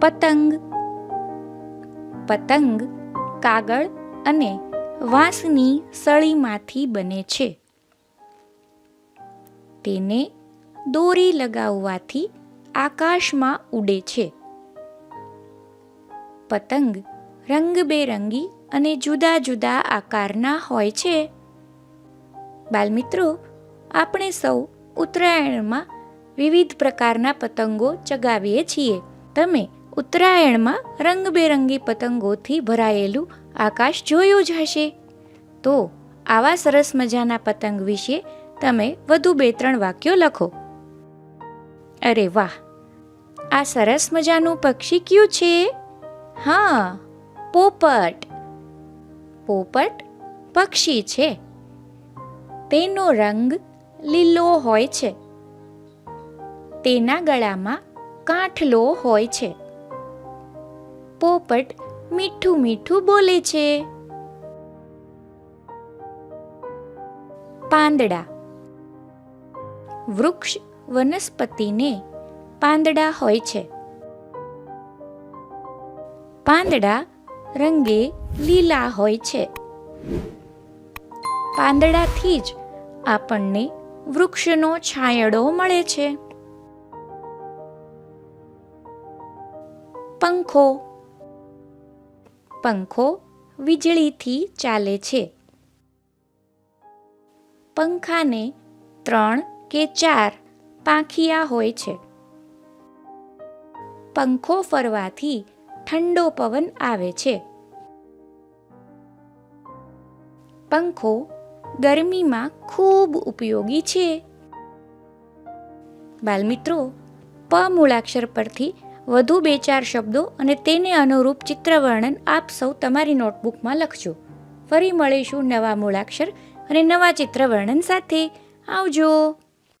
પતંગ પતંગ, કાગળ અને વાંસની સળીમાંથી બને છે. તેને દોરી લગાવવાથી આકાશમાં ઉડે છે. પતંગ રંગબેરંગી અને જુદા જુદા આકારના હોય છે. બાલમિત્રો, આપણે સૌ ઉત્તરાયણમાં વિવિધ પ્રકારના પતંગો ચગાવીએ છીએ. તમે ઉત્તરાયણમાં રંગબેરંગી પતંગોથી ભરાયેલું આકાશ જોયું જ હશે. તો આવા સરસ મજાના પતંગ વિશે તમે વધુ બે ત્રણ વાક્યો લખો. અરે વાહ! આ સરસ મજાનું પક્ષી કયું છે? હા, પોપટ. પોપટ પક્ષી છે. તેનો રંગ લીલો હોય છે. તેના ગળામાં કાંઠલો હોય છે. પોપટ મીઠું મીઠું બોલે છે. પાંદડા. વૃક્ષ વનસ્પતિને પાંદડા હોય છે. પાંદડા રંગે લીલા હોય છે. પાંદડાથી જ આપણને વૃક્ષનો છાંયડો મળે છે. પંખો પંખો વીજળીથી ચાલે છે. પંખાને ત્રણ કે ચાર પાંખિયા હોય છે. પંખો ફરવાથી ઠંડો પવન આવે છે. પંખો ગરમીમાં ખૂબ ઉપયોગી છે. બાલમિત્રો, પ મૂળાક્ષર પરથી વધુ બે ચાર શબ્દો અને તેને અનુરૂપ ચિત્રવર્ણન આપ સૌ તમારી નોટબુકમાં લખજો. ફરી મળીશું નવા મૂળાક્ષર અને નવા ચિત્રવર્ણન સાથે. આવજો.